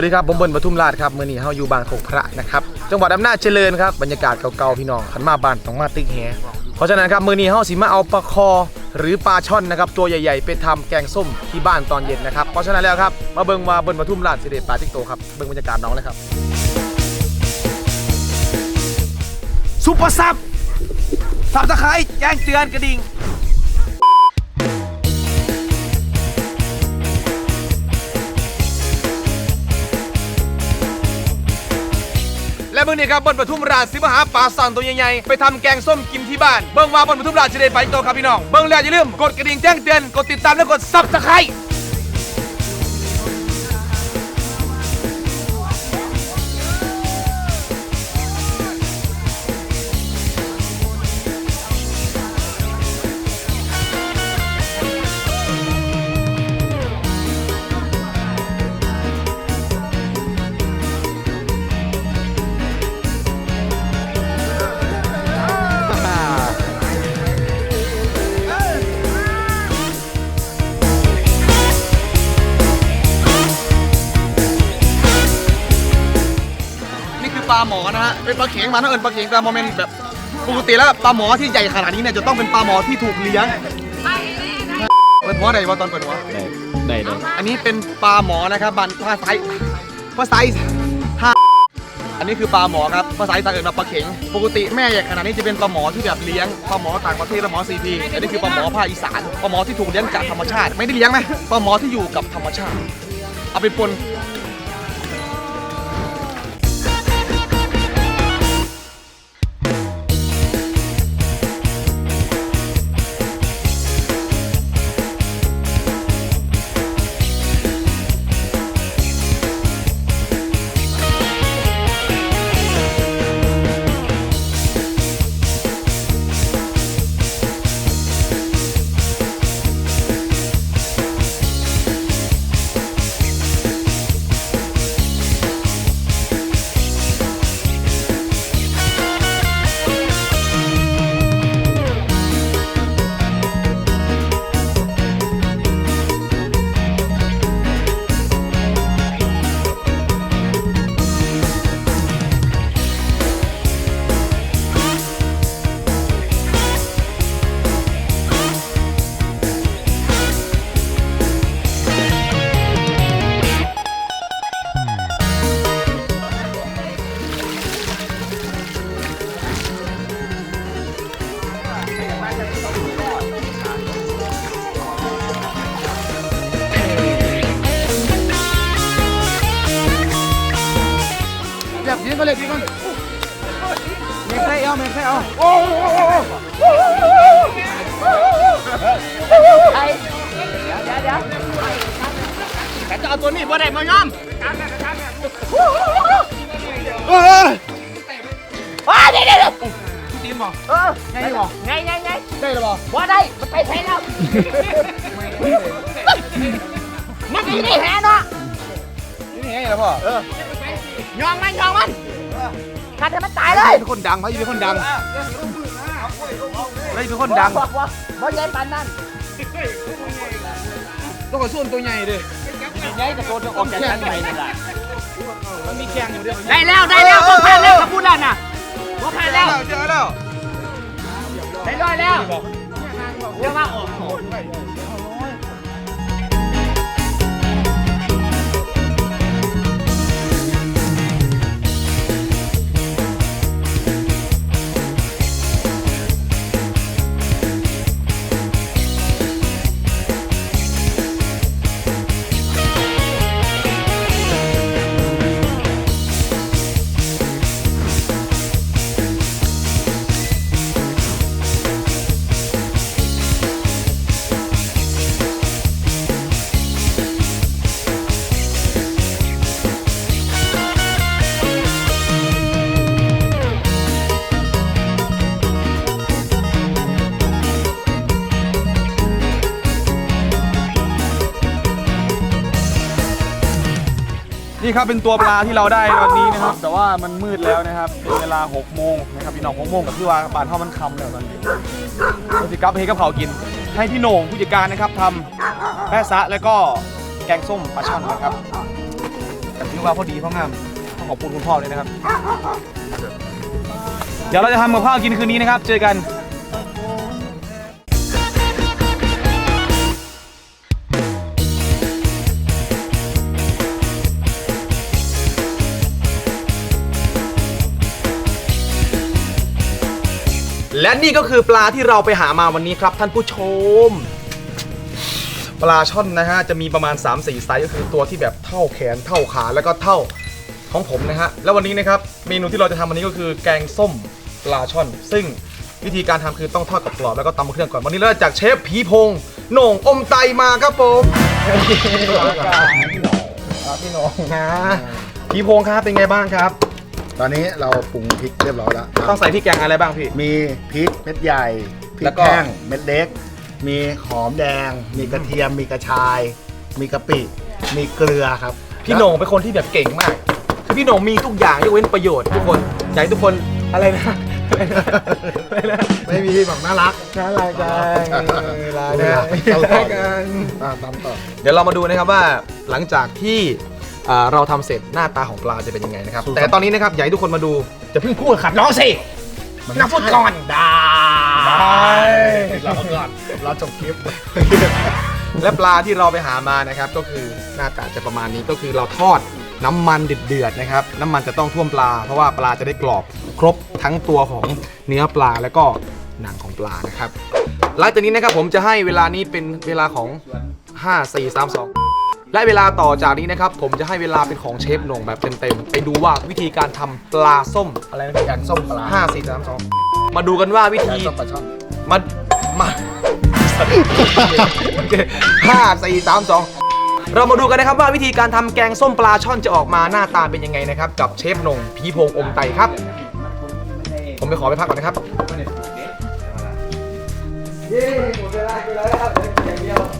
สวัสดีครับผมเบิ้ลปทุมราชครับมื่อนี้เฮาอยู่บางถกพระนะครับจังหวัดอำนาจเจริญครับบรรยากาศเก่าๆพี่น้องขันมาบ้านต้องมาติ๊กแฮเพราะฉะนั้นครับมื่อนี้เฮาสิมาเอาปลาคอหรือปลาช่อนนะครับตัวใหญ่ๆ ไปทำแกงส้มที่บ้านตอนเย็นนะครับเพราะฉะนั้นแล้วครับมาเบิ่งว่าเบิ้ลปทุมราชสิเดปลาติ๊กโตครับเบิ่งบรรยากาศน้องเลยครับซุปเปอร์ซับสับตะไคร้แจ้งเตือนกระดิ่ง และมื่อนี้ครับบนปทุมราชสิมหาปลาสั่งตัวใหญ่ๆไปทำแกงส้มกินที่บ้านเบิ่งว่าบนปทุมราชจะได้ไปโตครับพี่น้องเบิ่งแล้วอย่าลืมกดกระดิ่งแจ้งเตือนกดติดตามและกดซับสไครต์ เป็นปลาเข็งมาถ้าเอิญปลาเข็งแต่โมเมนต์แบบปกติแล้วปลาหมอที่ใหญ่ขนาดนี้เนี่ยจะต้องเป็นปลาหมอที่ถูกเลี้ยงเปิดหัวไหนวะตอนเปิดหัวได้ได้อันนี้เป็นปลาหมอนะครับบันภาษาไทยภาษาอีสห้าอันนี้คือปลาหมอครับภาษาอีสานเอ่ยมาปลาเข็ง ปกติแม่ใหญ่ขนาดนี้จะเป็นปลาหมอที่แบบเลี้ยงปลาหมอต่างประเทศปลาหมอซีพีอันนี้คือปลาหมอภาคอีสานปลาหมอที่ถูกเลี้ยงจากธรรมชาติ ไม่ได้เลี้ยงไหมปลาหมอที่อยู่กับธรรมชาติ เอาไปปน แบบนี้ก็เลยดีก่อนเมฆไส้เอาเมฆไส้เอาโอ้แต่จะเอาตัวนี้บ่ได้มายอมเออว้าเดี๋ยวเดี๋ยวเดี๋ยวพี่ตีนบอกเออไงบอกไงไงไงได้หรือเปล่าว่าได้มันไปใช้แล้วมันไม่ได้แหเนาะนี่ไงเหรอพ่อเออ ยองมันยองมันกัดให้มันตายเลยเป็นคนดังพี่เป็นคนดังเลยเป็นคนดังบอกว่าบ่ใหญ่ปานนั้นต้องขอส่วนตัวใหญ่ดิใหญ่กระโดดออกจากชั้นไปนี่แหละมันมีแข่งอยู่เดียวได้แล้วได้แล้วบ่ผ่านแล้วขบุญแล้วน่ะบ่ผ่านแล้วเจอแล้วได้ร้อยแล้วเดี๋ยวมาออก นี่ครับเป็นตัวปลาที่เราได้วันนี้นะครับ แต่ว่ามันมืดแล้วนะครับเป็นเวลา6โมงนะครับพี่น้อง6โมงกับที่ว่าบานเท่ามันคำแล้วตอนนี้เราจะกลับไปให้กับเขากิน ให้พี่โหน่งผู้จัดการนะครับทำแพะซะแล้วก็แกงส้มปลาช่อนนะครับแต่ถือว่าพอดีพองามต้องขอบคุณคุณพ่อเลยนะครับ เดี๋ยวเราจะทำกับข้าวกินคืนนี้นะครับ เจอกัน และนี่ก็คือปลาที่เราไปหามาวันนี้ครับ ท่านผู้ชม ปลาช่อนนะฮะจะมีประมาณ 3-4ไซส์ก็คือตัวที่แบบเท่าแขนเท่าขาแล้วก็เท่าของผมนะฮะแล้ววันนี้นะครับเมนูที่เราจะทำวันนี้ก็คือแกงส้มปลาช่อน ซึ่งวิธีการทำคือต้องทอดกับกรอบแล้วก็ตำเครื่องก่อนวันนี้เราจากเชฟผีพงโหน่งอมไตมาครับผมพี่หน่งนะผีพงครับเป็นไงบ้างครับ ตอนนี้เราปรุงพริกเรียบร้อยแล้วต้องใส่พริกแกงอะไรบ้างพี่ มีพริกเม็ดใหญ่พริแล้กวก็ แห้งเม็ดเล็ก มีหอมแดง มีกระเทียม มีกระชาย มีกะปิ มีเกลือครับพี่โหน่งเป็นคนที่แบบเก่งมาก คือพี่โหน่งมีทุกอย่างยกเว้นประโยชน์ทุกคนอยากให้ทุกคนอะไรนะอะไรนะอะไรนะไม่มีบอกน่ารัก น่ารักจังเวลาเวได้ลาตลอดกันอ่าตามต่อ เดี๋ยวเรามาดูนะครับว่าหลังจากที่ อ่าเราทำเสร็จหน้าตาของปลาจะเป็นยังไงนะครับสู้ครับ แต่ตอนนี้นะครับอยากให้ทุกคนมาดูจะเพิ่งพูดขัดน้องสิมันนักพูดก่อนได้เราก่อนเราจบคลิป และปลาที่เราไปหามานะครับก็คือหน้าตาจะประมาณนี้ก็คือเราทอดน้ำมันเดือดๆนะครับน้ำมันจะต้องท่วมปลา เพราะว่าปลาจะได้กรอบครบทั้งตัวของเนื้อปลาแล้วก็หนังของปลานะครับหลังจากนี้นะครับผมจะให้เวลานี้เป็นเวลาของ 5 4 3 2 และเวลาต่อจากนี้นะครับผมจะให้เวลาเป็นของเชฟโหน่งแบบเต็มๆไปดูว่าวิธีการทำปลาส้มอะไรนะแกงส้มปลาห้าสี่สามสองมาดูกันว่าวิแกธีงส้มปลาช่อนมา มาห้าสี่สามสองเรามาดูกันนะครับว่าวิธีการทำแกงส้มปลาช่อนจะออกมาหน้าตาเป็นยังไงนะครับ กับเชฟหนงพีพงอมไตครับ ผมไปขอไปพักก่อนนะครับ เย้หมดเวลาแล้วครับอย่างเดียว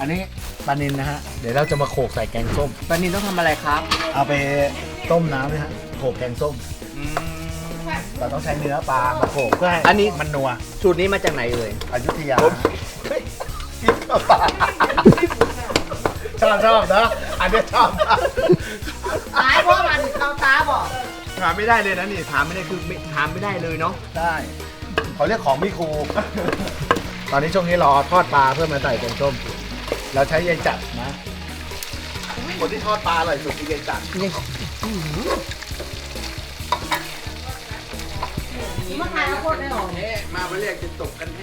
อันนี้ปลานินนะฮะ เดี๋ยวเราจะมาโขกใส่แกงส้ม ตอนนี้ต้องทำอะไรครับเอาไปต้มน้ำนะฮะโขกแกงส้มเราต้องใช้เนื้อปลามาโขกเพื่อให้อันนี้ มันนัวสูตรนี้มาจากไหนเอ่ย อยุธยาชอบชอบนะอันนี้ชอบตายเพราะมันเข้าตาบอกถามไม่ได้เลยนะนี่ถามไม่ได้คือไม่ถามไม่ได้เลยเนาะได้เขาเรียกของมีครู ตอนนี้ช่วงนี้รอทอดปลาเพื่อมาใส่แกงส้ม เราใช้ยายจัดนะคนที่ทอดปลาอร่อยสุดคือยายจัดมาไปเรียกจะตกกันให้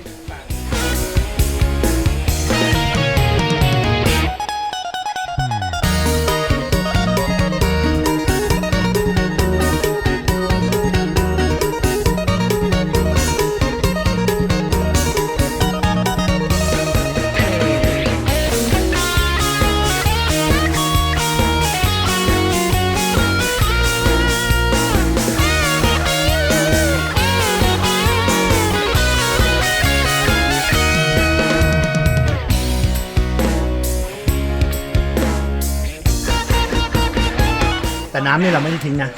น้ำนี่เราไม่ได้ทิ้งนะ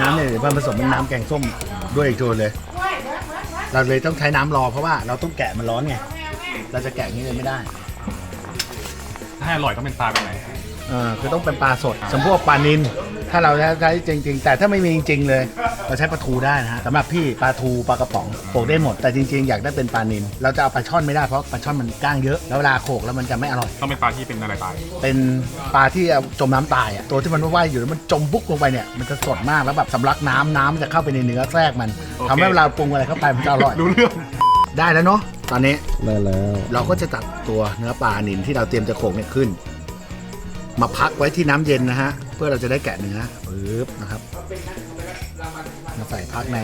น้ำเนี่ยเดี๋ยวมันผสมเป็นน้ำแกงส้มด้วยอีกตัวเลย เราเลยต้องใช้น้ำรอเพราะว่าเราต้องแกะมันร้อนไง เราจะแกะอย่างนี้เลยไม่ได้ ถ้าให้อร่อยต้องเป็นปลาแบบไหนเออคือต้องเป็นปลาสดสมพวกปลานิน ถ้าเราใช้จริง ๆ แต่ถ้าไม่มีจริงๆเลย เราใช้ปลาทูได้นะฮะสำหรับพี่ปลาทูปลากระป๋องโขกได้หมด แต่จริงๆ อยากได้เป็นปลานินเราจะเอาปลาช่อนไม่ได้เพราะปลาช่อนมันก้างเยอะแล้วเวลาโขกแล้วมันจะไม่อร่อย ต้องเป็นปลาที่เป็นอะไรตายเป็นปลาที่เอาจมน้ำตายอะตัวที่มันว่ายอยู่แล้วมันจมบุกลงไปเนี่ยมันจะสดมากแล้วแบบสำลักน้ำน้ำจะเข้าไปในเนื้อแทรกมันโอเคทำให้เวลาปรุงอะไรเข้าไปมันจะอร่อย รู้เรื่องได้แล้วเนาะตอนนี้ได้แล้วเราก็จะตัดตัวเนื้อปลานินที่เราเตรียมจะโขกเนี่ยขึ้น มาพักไว้ที่น้ำเย็นนะฮะ เพื่อเราจะได้แกะเนื้อปึ๊บนะครับ มาใส่พักใน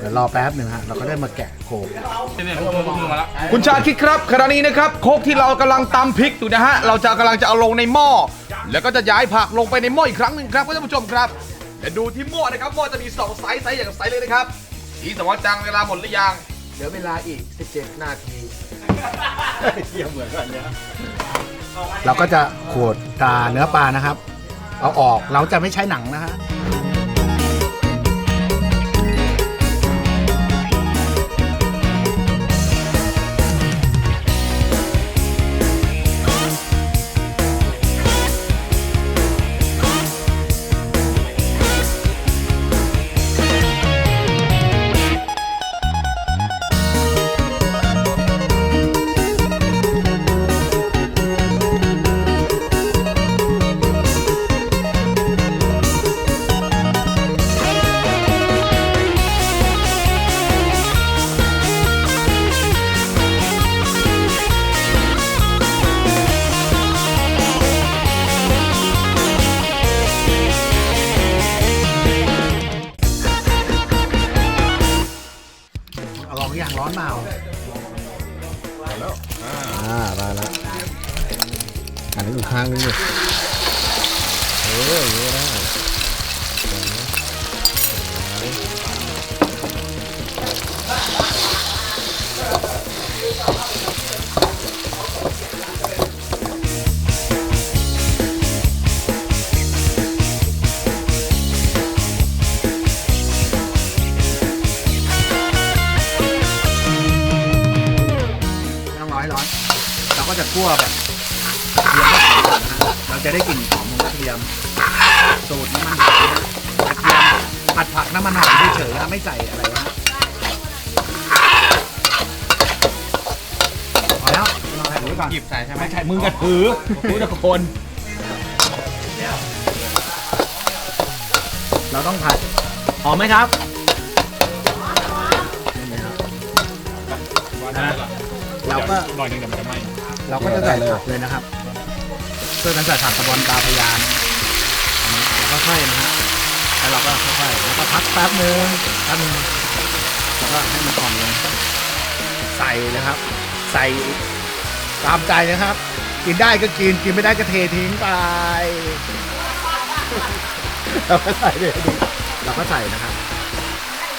เดี๋ยวรอแป๊บหนึ่งฮะ เราก็ได้มาแกะโขกเนี่ยพวกมือพวกมือมาแล้วคุณชาคิดครับขณะนี้นะครับ โคกที่เรากำลังตำพริกอยู่นะฮะ เราจะกำลังจะเอาลงในหม้อ แล้วก็จะย้ายผักลงไปในหม้ออีกครั้งหนึ่งครับท่านผู้ชมครับเดี๋ยวดูที่หม้อนะครับหม้อจะมีสองไซส์ไซส์อย่างไซส์เลยนะครับอีสวัสจังเวลาหมดหรือยังเหลือเวลาอีก 17 นาทีเยี่ยมเหมือนกันเนี่ยเราก็จะขูดตาเนื้อปลานะครับ เอาออกเราจะไม่ใช้หนังนะฮะ ยม สูตรน้ำมันหอยนะกระเทียมผัดผักน้ำมันหอยเฉยๆนะไม่ใส่อะไรนะพอแล้วลองใส่ไว้ก่อนหยิบใส่ใช่ไหมไม่ใช่มือกระถือมือตะคน เราต้องผัดหอมไหมครับนะเราก็ หน่อยนึงเดี๋ยวมันจะไหม้เราก็จะใส่ผักเลยนะครับช่วยกันใส่ผักตะบอนตาพยานแล้วก็ ค่อยๆนะฮะแล้วเราก็ค่อยๆแล้วก็พักแป๊บนึงแป๊บนึงแล้วก็ให้มันอ่อนลงใส่เลยครับ ใส่ตามใจนะครับ กินได้ก็กินกินไม่ได้ก็เททิ้งไปเราก็ใส่เลยดิเราก็ใส่นะครับ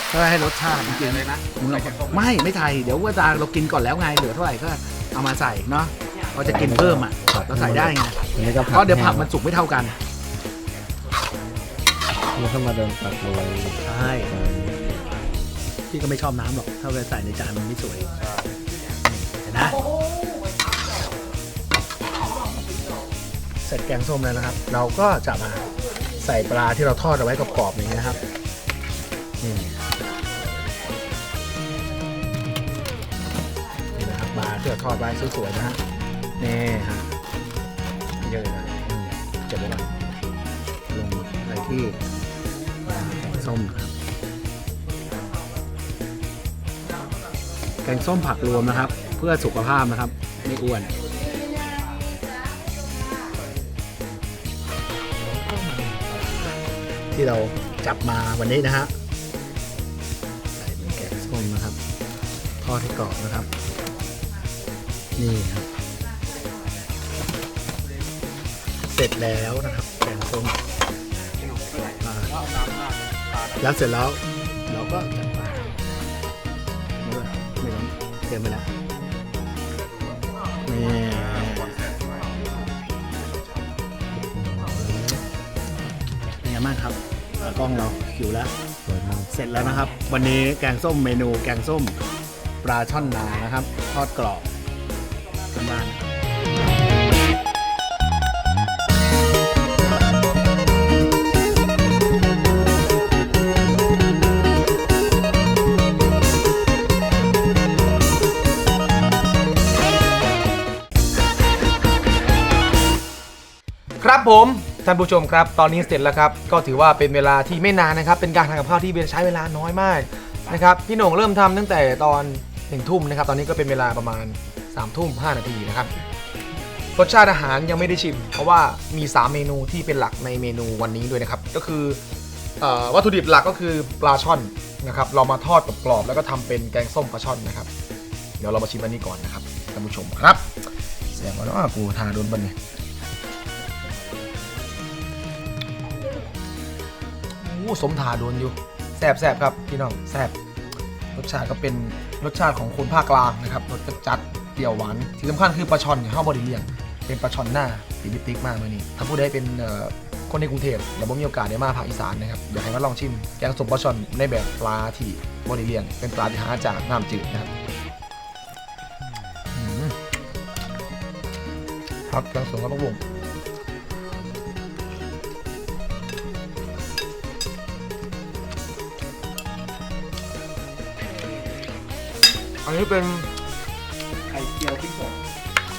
เพื่อให้รสชาติมันกินเลยนะมึงเอาไม่ไม่ใส่เดี๋ยวว่าจางเรากินก่อนแล้วไงเหลือเท่าไหร่ก็เอามาใส่เนาะเราจะกินเพิ่มอะเราใส่ได้ไงอันนี้ก็เพราะเดี๋ยวผักมันสุกไม่เท่ากัน มันเข้ามาเดินตัดเลยใช่พี่ก็ไม่ชอบน้ำหรอก ถ้าเราใส่ในจานมันไม่สวยเห็นนะเสร็จแกงส้มแล้วนะครับ เราก็จะมาใส่ปลาที่เราทอดเอาไว้กรอบๆอย่างนี้ยนะครับนี่นี่นะครับปลาที่เราทอดไว้สวยๆนะฮะนี่ฮะเยอะเลยอืมเก็บไว้ก่อนลงไปที่ ส้มนะครับ แกงส้มผักรวมนะครับ เพื่อสุขภาพนะครับ ไม่อ้วนที่เราจับมาวันนี้นะฮะใส่เป็นแกงส้มนะครับ ทอดให้กรอบนะครับ นี่ครับ เสร็จแล้วนะครับแกงส้ม แล้วเสร็จแล้วเราก็จัดปลาไม่ร้อนเตรียมไปแล้วนี่เป็นไงบ้างครับตากล้องเราหิวแล้ว สวยมากเสร็จแล้วนะครับ วันนี้แกงส้มเมนูแกงส้มปลาช่อนนานะครับ ทอดกรอบบ้านๆ ครับผมท่านผู้ชมครับ ตอนนี้เสร็จแล้วครับ ก็ถือว่าเป็นเวลาที่ไม่นานนะครับ เป็นการทำกับข้าวที่ใช้เวลาน้อยมากนะครับ พี่โหน่งเริ่มทำตั้งแต่ตอนหนึ่งทุ่มนะครับ ตอนนี้ก็เป็นเวลาประมาณ3ามทุ่มห้านาทีนะครับ รสชาติอาหารยังไม่ได้ชิม เพราะว่ามี 3 เมนูที่เป็นหลักในเมนูวันนี้ด้วยนะครับ ก็คืออวัตถุดิบหลักก็คือปลาช่อนนะครับ เรามาทอดกรอบๆแล้วก็ทำเป็นแกงส้มปลาช่อนนะครับ เดี๋ยวเรามาชิมอันนี้ก่อนนะครับท่านผู้ชมครับแสดงว่าอ้าวกูทาโดนบันเนี่ย สมถาโดนอยู่แซบแซบครับพี่น้องแซบรสชาติก็เป็นรสชาติของคนภาคกลางนะครับรสจัดเปรี้ยวหวานที่สำคัญคือปลาช่อนข้าวบไดิเลียง เป็นปลาช่อนหน้าปีบิติกมากเลยนี่ถ้าผู้ใดเป็นคนในกรุงเทพแล้วบ่มีโอกาสได้มาภาคอีสานนะครับอยากให้มาลองชิมแกงสมปลาช่อนในแบบปลาที่บริเลียง เป็นปลาที่หาจากน้ำจืดนะครับอืมครับแกงสมกับผักบุ้ง อันนี้เป็นไข่เจียวพริกสด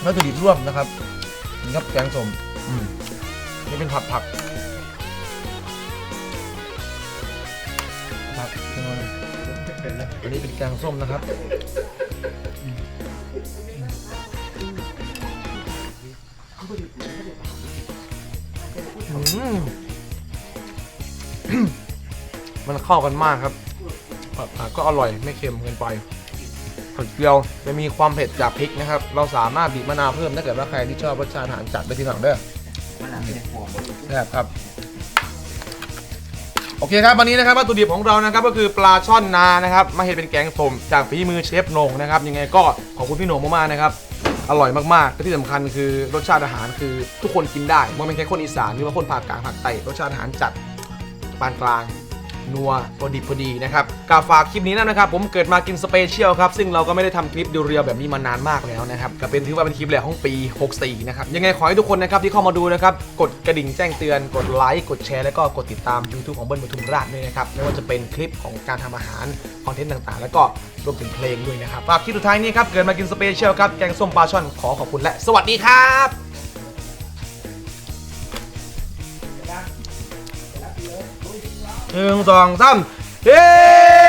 วัตถุดิบร่วมนะครับนี่ครับแกงส้มอืมนี่เป็นผักผักผักยังไงอันนี้เป็นแกงส้มนะครับอืมอืมมันเข้ากันมากครับผักผักก็อร่อยไม่เค็มเกินไป ผักเกลียวจะมีความเผ็ดจากพริกนะครับ เราสามารถบีบมะนาวเพิ่มถ้าเกิดว่าใครที่ชอบรสชาติอาหารจัดไปทีหลังเด้อมะนาวเป็นหอมแซ่บครับ โอเคครับวันนี้นะครับวัตถุดิบของเรานะครับก็คือปลาช่อนนานะครับ มาเห็ดเป็นแกงส้มจากฝีมือเชฟโหนงนะครับยังไงก็ขอบคุณพี่โหนงมากๆนะครับอร่อยมากๆและที่สำคัญคือรสชาติอาหารคือทุกคนกินได้ไม่เป็นแค่คนอีสานหรือว่าคนภาคกลางภาคใต้รสชาติอาหารจัดปานกลาง นัวพอดีพอดีนะครับกาฝากคลิปนี้นะครับผมเกิดมากินสเปเชียลครับซึ่งเราก็ไม่ได้ทำคลิปเรียวๆแบบนี้มานานมากแล้วนะครับก็เป็นถือว่าเป็นคลิปแรกของปี 64 นะครับยังไงขอให้ทุกคนนะครับที่เข้ามาดูนะครับกดกระดิ่งแจ้งเตือนกดไลค์กดแชร์แล้วก็กดติดตาม YouTube ของเบิ้ลปทุมราชด้วยนะครับไม่ว่าจะเป็นคลิปของการทำอาหารคอนเทนต์ต่างๆ แล้วก็รวมถึงเพลงด้วยนะครับฝากคลิปสุดท้ายนี้ครับเกิดมากินสเปเชียลครับแกงส้มปลาช่อนขอขอบคุณและ สวัสดีครับ หนึ่งสองสามเฮ้